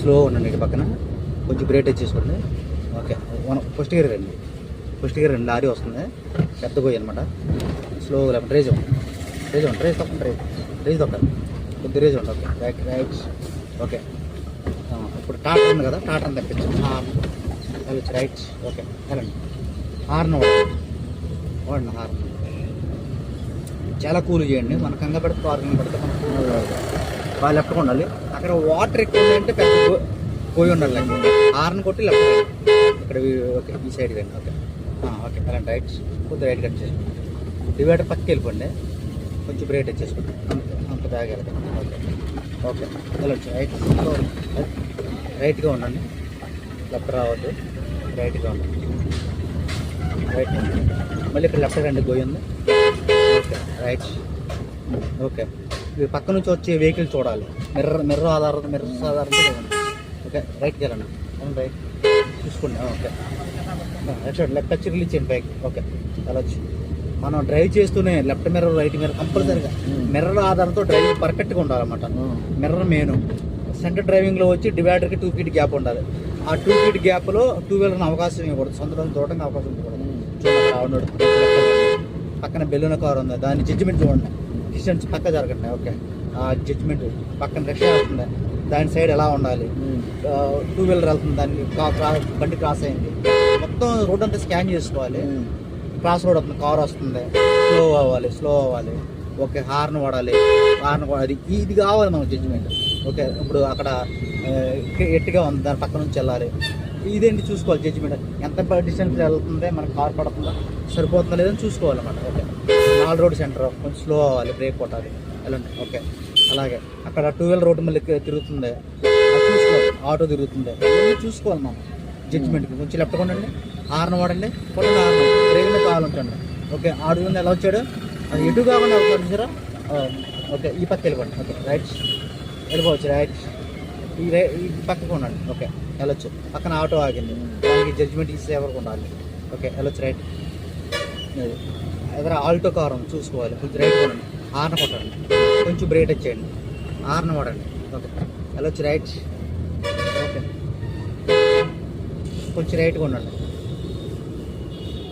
Slow ఉండండి ఇటు పక్కన. కొంచెం బ్రేక్ చేసుకోండి. ఓకే మనం ఫస్ట్ గేర్ రండి. ఫస్ట్ గేర్ రండి లారీ వస్తుంది. పెద్ద పోయి అనమాట స్లో లేకపోతే రేజ్ ఉంటుంది రేజ్ ఉంటుంది రేజ్ తప్పండి రేజ్ రేజ్ తప్పండి కొద్ది రేజ్ ఉంటుంది ఓకే రైట్ రైట్ ఓకే. ఇప్పుడు టాటా ఉంది కదా టాటాని తప్పించు వెళ్ళచ్చు రైట్ ఓకే వెళ్ళండి. హార్న్ వాడండి. వాడండి హార్న్. చాలా కూల్ చేయండి. మన కంగ పెడితే పార్కింగ్ పెడితే మనం కూల్ బాగా లెఫ్ట్ ఉండాలి. అక్కడ వాటర్ ఎక్కువ ఉందంటే పెద్ద గో- పోయి ఉండాలి ఆర్న్ కొట్టి లెఫ్ట్ ఇక్కడ ఓకే ఈ సైడ్ కానీ ఓకే. ఓకే అలాంటి రైట్ కొద్దిగా రైట్ కట్ చేసుకోండి డివైడర్ పక్కకి వెళ్ళిపోండి. కొంచెం బ్రేట్ వచ్చేసుకోండి అంత అంత బ్యాగ్ ఓకే. ఓకే. వెళ్ళొచ్చు రైట్ రైట్గా ఉండండి. లెఫ్ట్ రావద్దు. రైట్గా ఉండండి. రైట్ మళ్ళీ ఇక్కడ లెఫ్ట్ రండి గోయి ఉంది. ఓకే. Right okay. పక్క నుంచి వచ్చే వెహికల్ చూడాలి. మిర్రర్ మిర్రర్ ఆధారం మిర్రర్ ఆధారంతో చూడండి. ఓకే రైట్కి వెళ్ళండి అవును రైట్. చూసుకోండి. Okay. Right side left touch release చేయండి బైక్ ఓకే వెళ్ళొచ్చు మనం డ్రైవ్ చేస్తూనే లెఫ్ట్ మిర్రర్ రైట్ మిర్రర్ కంపల్సరీగా మిర్రర్ ఆధారంతో డ్రైవింగ్ పర్ఫెక్ట్గా ఉండాలన్నమాట. మిర్రర్ మెయిన్ సెంటర్ డ్రైవింగ్లో వచ్చి డివైడర్కి టూ ఫీట్ గ్యాప్ ఉండాలి. ఆ టూ ఫీట్ గ్యాప్లో టూ వీలర్ని అవకాశం ఇవ్వకూడదు. సొంత చూడడానికి అవకాశం ఇవ్వకూడదు. చూడండి పక్కన బెలూన్ కార్ ఉంది. దాని జడ్జిమెంట్ చూడండి. డిస్టెన్స్ పక్క జరగండి ఓకే. ఆ జడ్జిమెంట్ పక్కన రిక్షా వస్తుంది. దాని సైడ్ ఎలా ఉండాలి? టూ వీలర్ వెళ్తుంది. దాన్ని బండి క్రాస్ అయింది. మొత్తం రోడ్ అంతా స్కాన్ చేసుకోవాలి. క్రాస్ రోడ్ వస్తుంది. కార్ వస్తుంది. స్లో అవ్వాలి. స్లో అవ్వాలి. ఓకే హార్న్ వాడాలి. హార్న్ వాడాలి ఇది కావాలి మనకు జడ్జిమెంట్ ఓకే ఇప్పుడు అక్కడ ఎట్టుగా ఉంది? దాని పక్క నుంచి వెళ్ళాలి. ఇదేంటి చూసుకోవాలి జడ్జిమెంట్ ఎంత డిస్టెన్స్ వెళ్తుంది మనకి కార్ పడుతుందా? సరిపోతుందా లేదని చూసుకోవాలన్నమాట. ఓకే. All road centre. కొంచెం స్లో అవ్వాలి బ్రేక్ కొట్టాలి. వెళ్ళండి ఓకే. అలాగే. అక్కడ టూ వీలర్ రోడ్డు మళ్ళీ తిరుగుతుంది చూసుకోవాలి. ఆటో తిరుగుతుంది ఇవన్నీ చూసుకోవాలి మనం. జడ్జిమెంట్కి కొంచెం లెఫ్ట్ కొనండి. హార్న్ వాడండి. కొట్టండి హార్న్ బ్రేక్ మీద కావాలి ఉంచండి ఓకే. ఆడు ఎలా వచ్చాడు? అది ఎటు కాకుండా అవుతాడు చూసారా? ఓకే. ఈ పక్క వెళ్ళిపోండి. ఓకే. రైట్ వెళ్ళిపోవచ్చు. రైట్ ఈ రై ఈ పక్కకు ఉండండి. ఓకే. వెళ్ళొచ్చు. పక్కన ఆటో ఆగింది. దానికి జడ్జిమెంట్ ఇస్తే ఎవరికి ఉండాలి? ఓకే. వెళ్ళొచ్చు. రైట్ ఎదురు ఆల్టో కార్ ఉంది చూసుకోవాలి. కొంచెం రైట్ కొనండి. హార్న్ కొట్టండి. కొంచెం బ్రేక్ వచ్చేయండి హార్న్ వాడండి. ఓకే. వెళ్ళొచ్చు రైట్? ఓకే. కొంచెం రైట్గా ఉండండి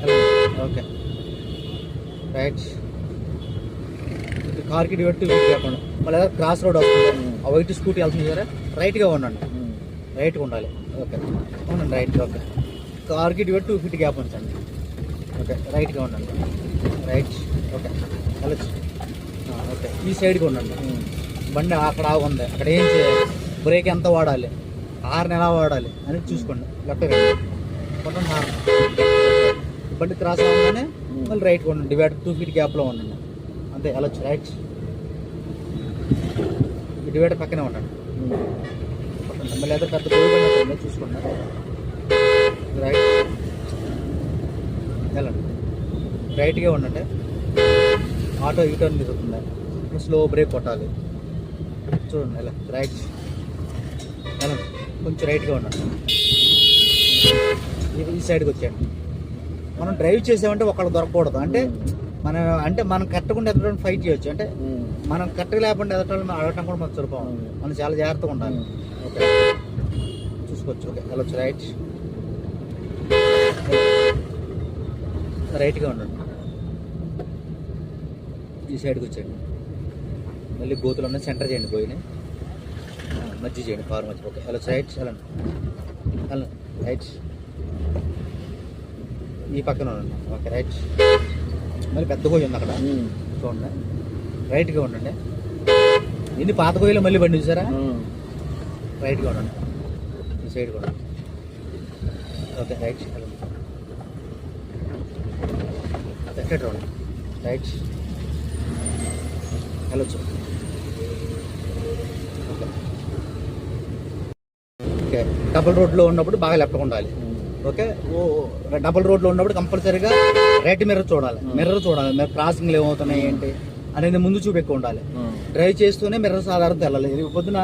వెళ్ళండి. ఓకే. రైట్. కార్కి డివైడ్ టూ ఫీట్ కాకుండా. మళ్ళీ ఏదో క్రాస్ రోడ్ వస్తుంది. ఆ వైట్ స్కూటీ వెళ్తుంది సరే రైట్గా ఉండండి రైట్గా ఉండాలి. ఓకే. ఉండండి రైట్. ఓకే. కార్కి డివైడ్ టూ ఫీట్ గ్యాప్ ఉంచండి. ఓకే రైట్గా ఉండండి. Right okay. వెళ్ళచ్చు ఓకే. ఈ సైడ్కి ఉండండి. బండి అక్కడ ఆగుంది అక్కడ ఏం చేయాలి బ్రేక్ ఎంత వాడాలి? హార్న్ ఎలా వాడాలి అని చూసుకోండి. లెఫ్ట్ కొట్టండి హార్న్. బండి క్రాస్ అవ్వగానే మళ్ళీ రైట్ ఉండండి. డివైడ్ టూ ఫీట్ గ్యాప్లో ఉండండి. అంతే వెళ్ళొచ్చు రైట్ డివైడర్ పక్కనే ఉండండి. మళ్ళీ ఏదో పెద్ద వస్తుంది, చూసుకోండి. రైట్ వెళ్ళండి. రైట్గా ఉండండి. ఆటో ఈ టర్న్ తిరుగుతుంది స్లో బ్రేక్ కొట్టాలి. చూడండి ఎలా? రైట్ వెళ్ళండి. కొంచెం రైట్గా ఉండండి. ఈ- సైడ్కి వచ్చేయండి. మనం డ్రైవ్ చేసామంటే ఒకళ్ళు దొరకకూడదు. అంటే మన అంటే మనం కరెక్ట్గా ఎదటం ఫైట్ చేయొచ్చు. అంటే మనం కరెక్ట్గా లేకుండా ఎదటం అడగటం కూడా మనకు సరిపోవాలి మనం చాలా జాగ్రత్తగా ఉండాలి. ఓకే చూసుకోవచ్చు. ఓకే వెళ్ళొచ్చు. రైట్ రైట్గా ఉండండి. ఈ సైడ్కి వచ్చేయండి. మళ్ళీ గోతులు ఉన్నాయి సెంటర్ చేయండి పోయిన. మధ్య చేయండి కారు మధ్య. ఓకే వెళ్ళొచ్చు రైట్ వెళ్ళండి వెళ్ళండి రైట్. ఈ పక్కన ఉండండి. Okay right. మళ్ళీ పెద్ద గోయి ఉంది అక్కడ. చూడండి. రైట్గా ఉండండి. ఎన్ని పాత గోయిలు మళ్ళీ బండి చూసారా? రైట్గా ఉండండి. ఈ సైడ్ కూడా ఓకే రైట్. వెళ్ళండి ఎక్కడ ఉండండి రైట్ వెళ్ళొచ్చు ఓకే డబుల్ రోడ్లో ఉన్నప్పుడు బాగా లెఫ్ట్ ఉండాలి. ఓకే ఓ డబుల్ రోడ్లో ఉన్నప్పుడు కంపల్సరీగా రైట్ మిర్రర్ చూడాలి. మిర్రర్ చూడాలి. మీరు క్రాసింగ్లు ఏమవుతున్నాయి ఏంటి అనేది ముందు చూపు ఎక్కువ ఉండాలి. డ్రైవ్ చేస్తూనే మిర్రర్ సాధారణత వెళ్ళాలి ఇది పొద్దున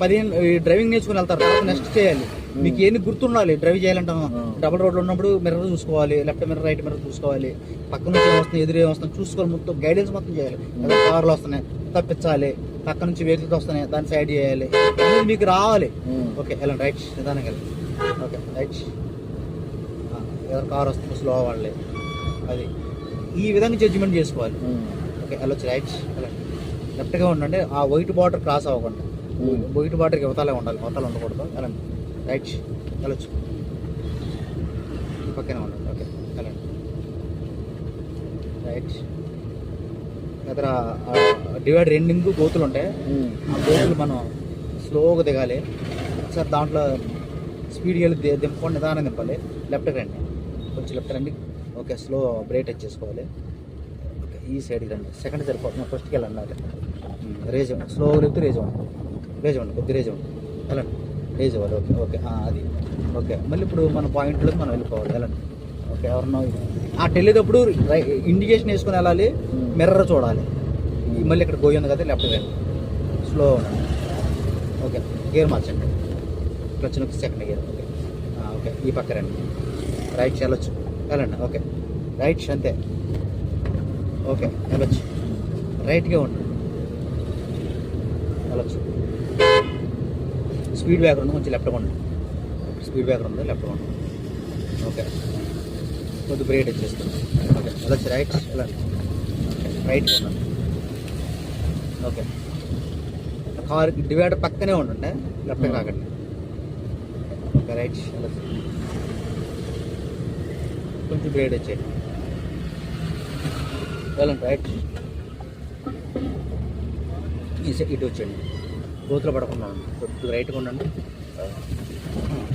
పదిహేను ఈ డ్రైవింగ్ నేర్చుకుని వెళ్తారు. తర్వాత నెక్స్ట్ చేయాలి. మీకు ఏంది గుర్తుండాలి? డ్రైవ్ చేయాలంటే డబుల్ రోడ్లో ఉన్నప్పుడు మిర్రర్ చూసుకోవాలి లెఫ్ట్ మిర్రర్ రైట్ మిర్రర్ చూసుకోవాలి. పక్క నుంచి ఏమొస్తుంది ఎదురు ఏమొస్తుంది చూసుకోవాలి మొత్తం గైడెన్స్ మొత్తం చేయాలి. కార్లు వస్తున్నాయి తప్పించాలి. పక్క నుంచి వెహికల్స్ వస్తున్నాయి దాన్ని సైడ్ చేయాలి. అనేది మీకు రావాలి. ఓకే వెళ్ళండి. రైట్ నిదానంగా వెళ్ళండి. ఓకే రైట్ ఎవరు కార్ వస్తుంది స్లో అవ్వాలి. అది ఈ విధంగా జడ్జిమెంట్ చేసుకోవాలి. ఓకే వెళ్ళొచ్చు. రైట్ వెళ్ళండి. లెఫ్ట్గా ఉండండి. ఆ వైట్ బార్డర్ క్రాస్ అవ్వకుండా. ఉమ్. వైట్ బార్డర్కి యువతలే ఉండాలి యువతలు ఉండకూడదు. వెళ్ళండి రైట్ వెళ్ళొచ్చు ఈ పక్కనే ఉండండి ఓకే. వెళ్ళండి రైట్ ఎదర డివైడ్ రెండింగ్ గోతులు ఉంటాయి. ఆ గోతులు మనం స్లోగా దిగాలి. సార్ దాంట్లో స్పీడ్కి వెళ్ళి దింపుకొని నిదానం దింపాలి. లెఫ్ట్కి రండి. కొంచెం లెఫ్ట్ రండి. ఓకే స్లో బ్రేక్ టచ్ చేసుకోవాలి. ఓకే ఈ సైడ్కి రండి. సెకండ్ సరిపోతుంది. ఫస్ట్కి వెళ్ళండి. అదే. రేజ్ స్లో లేకపోతే రేజ్ ఇవ్వండి. రేజ్ ఇవ్వండి కొద్ది రేజ్ ఇవ్వండి వెళ్ళండి రేజ్ ఇవ్వాలి ఓకే ఓకే అది. ఓకే మళ్ళీ ఇప్పుడు మన పాయింట్లోకి మనం వెళ్ళిపోవాలి వెళ్ళండి ఓకే ఎవరన్నా ఆ వెళ్ళేటప్పుడు ఇండికేషన్ వేసుకొని వెళ్ళాలి మిర్రర్ చూడాలి. మళ్ళీ ఇక్కడ గోయి ఉంది కదా లెఫ్ట్ వెళ్ళి స్లో ఉండండి ఓకే గేర్ మార్చండి. క్లచ్ నొక్కి సెకండ్ గేర్ ఓకే. ఓకే ఈ పక్క రండి. రైట్ వెళ్ళొచ్చు వెళ్ళండి ఓకే. రైట్ అంతే. ఓకే వెళ్ళొచ్చు. రైట్గా ఉండండి వెళ్ళొచ్చు స్పీడ్ బ్రేకర్ ఉంది కొంచెం లెఫ్ట్గా ఉండండి స్పీడ్ బ్రేకర్ ఉంది లెఫ్ట్గా ఉండండి ఓకే. కొద్ది బ్రేక్ వచ్చేస్తుంది ఓకే. వెళ్ళొచ్చు రైట్ వెళ్ళండి రైట్గా ఉండండి ఓకే. కార్ డివైడర్ పక్కనే ఉండండి లెఫ్ట్ కాకండి. ఓకే రైట్ వెళ్ళొచ్చు కొంచెం బ్రేడ్ వచ్చేయండి వెళ్ళండి రైట్. తీసే ఇటు వచ్చేయండి. గోతులు పడకుండా ఉండండి రైట్గా ఉండండి.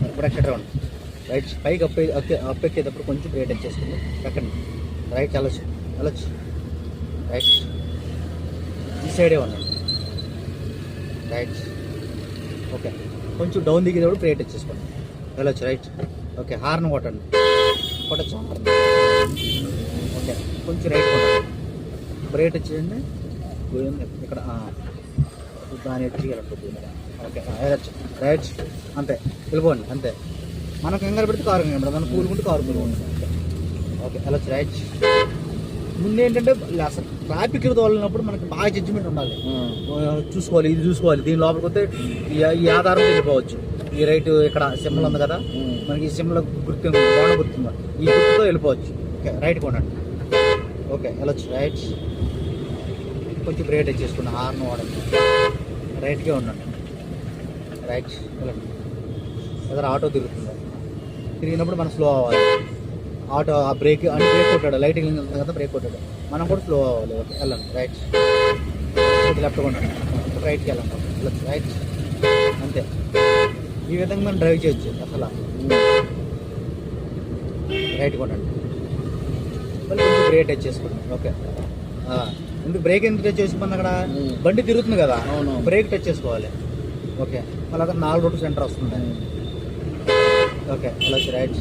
ఇప్పుడు ఎక్కడ ఉండండి రైట్ పైకి అప్పే అప్పెక్కేటప్పుడు కొంచెం బ్రేడ్ వచ్చేస్తుంది ఎక్కండి. రైట్ వెళ్ళచ్చు వెళ్ళొచ్చు రైట్ ఈ సైడే ఉండండి. Right okay. కొంచెం డౌన్ దిగేటప్పుడు బ్రేక్ వచ్చేసుకోండి వెళ్ళొచ్చు రైట్ ఓకే. హార్న్ కొట్టండి. కొట్టచ్చు? ఓకే. కొంచెం రైట్ కొట్టండి. బ్రేట్ వచ్చేయండి ఇక్కడ దాని వెళ్ళండి ఓకే వెళ్ళొచ్చు రైట్ అంతే. వెళ్ళిపోండి అంతే. మనం కంగారు పెడితే కారు కంగారు మనం కూలుకుంటే కారు కూలుకుంటుంది ఓకే వెళ్ళొచ్చు రైట్. ముందు ఏంటంటే అసలు ట్రాఫిక్ తోలినప్పుడు మనకి బాగా జడ్జిమెంట్ ఉండాలి. చూసుకోవాలి ఇది చూసుకోవాలి. దీని లోపలికి వస్తే ఈ- ఆధారం వెళ్ళిపోవచ్చు. ఈ రైట్ ఇక్కడ సింబల్ ఉంది కదా. మనకి ఈ సింబల్ గుర్తు గోడ గుర్తుంది ఈ గుర్తుతో వెళ్ళిపోవచ్చు. ఓకే రైట్ కొనండి. ఓకే వెళ్ళొచ్చు రైట్. కొంచెం బ్రేక్ చేసుకున్న హార్న్ వాడండి. రైట్గా ఉండండి. రైట్ వెళ్ళండి. ఏదైనా ఆటో తిరుగుతుంది? తిరిగినప్పుడు మనం స్లో అవ్వాలి. ఆటో ఆ బ్రేక్ అంటే బ్రేక్ కొట్టాడు. లైటింగ్ ఉంది కదా బ్రేక్ కొట్టాడు. మనం కూడా స్లో అవ్వాలి. ఓకే వెళ్ళండి. రైట్. లెఫ్ట్ కొండండి రైట్కి వెళ్ళండి. వెళ్ళొచ్చు. రైట్. అంతే. ఈ విధంగా మనం డ్రైవ్ చేయొచ్చు. అసలు. రైట్ కొనండి మళ్ళీ కొంచెం బ్రేక్ టచ్ చేసుకోండి. ఓకే. ఎందుకు బ్రేక్ ఎందుకు టచ్ చేసుకున్నాను అక్కడ. బండి తిరుగుతుంది కదా అవును. బ్రేక్ టచ్ చేసుకోవాలి. ఓకే. మళ్ళీ అక్కడ నాలుగు రోడ్డు సెంటర్ వస్తుంది ఓకే. అలా రైట్.